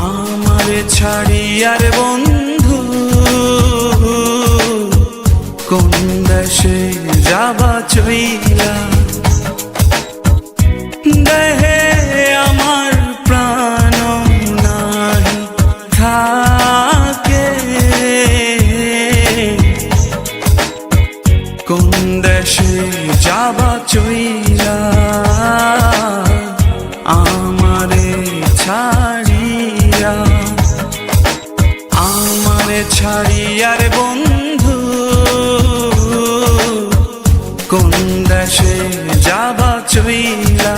যাবা ছাড়ি আর বন্ধু কোন দেশে যাবা চইলা ছাড়িয়া আমারে ছাড়িয়ার বন্ধু, কোন দেশে যাবা চইলা?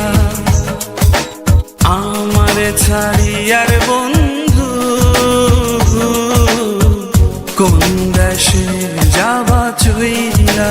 আমারে ছাড়িয়ার বন্ধু, কোন দেশে যাবা চইলা?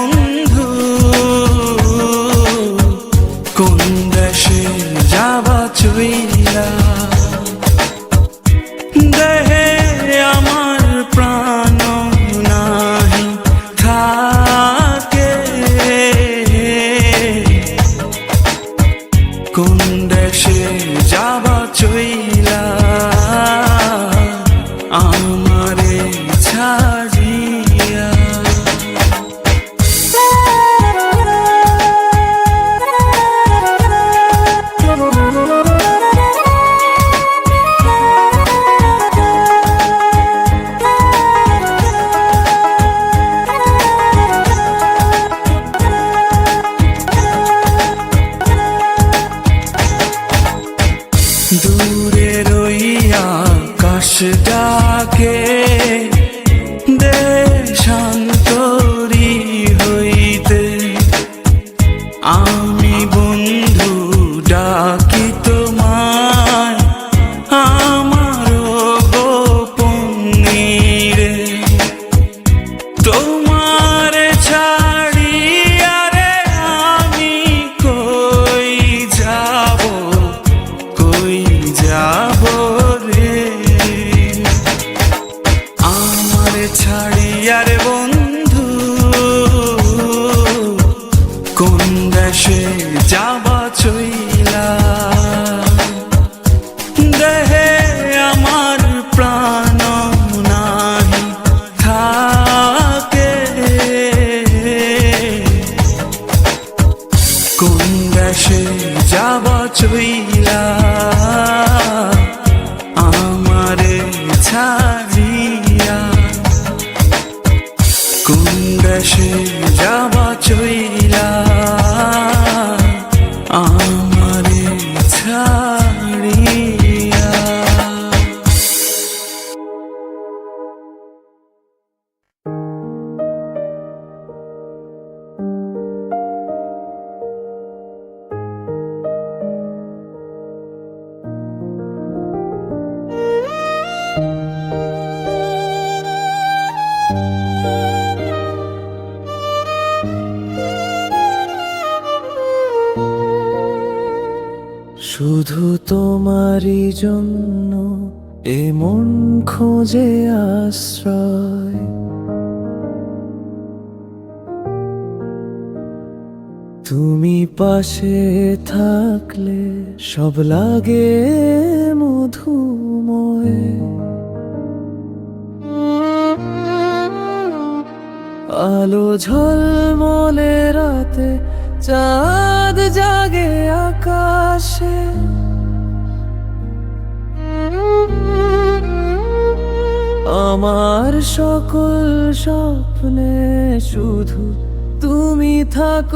কোন দূরে রইয়া কাশ ডাকে কোন শুধু তোমারই জন্য এমন খোঁজে আশ্রয়। তুমি পাশে থাকলে সব লাগে মধুময়। আলো ঝলমলে রাতে চাঁদ জাগে আকাশে। আমার সকল স্বপ্নে শুধু তুমি থাকো।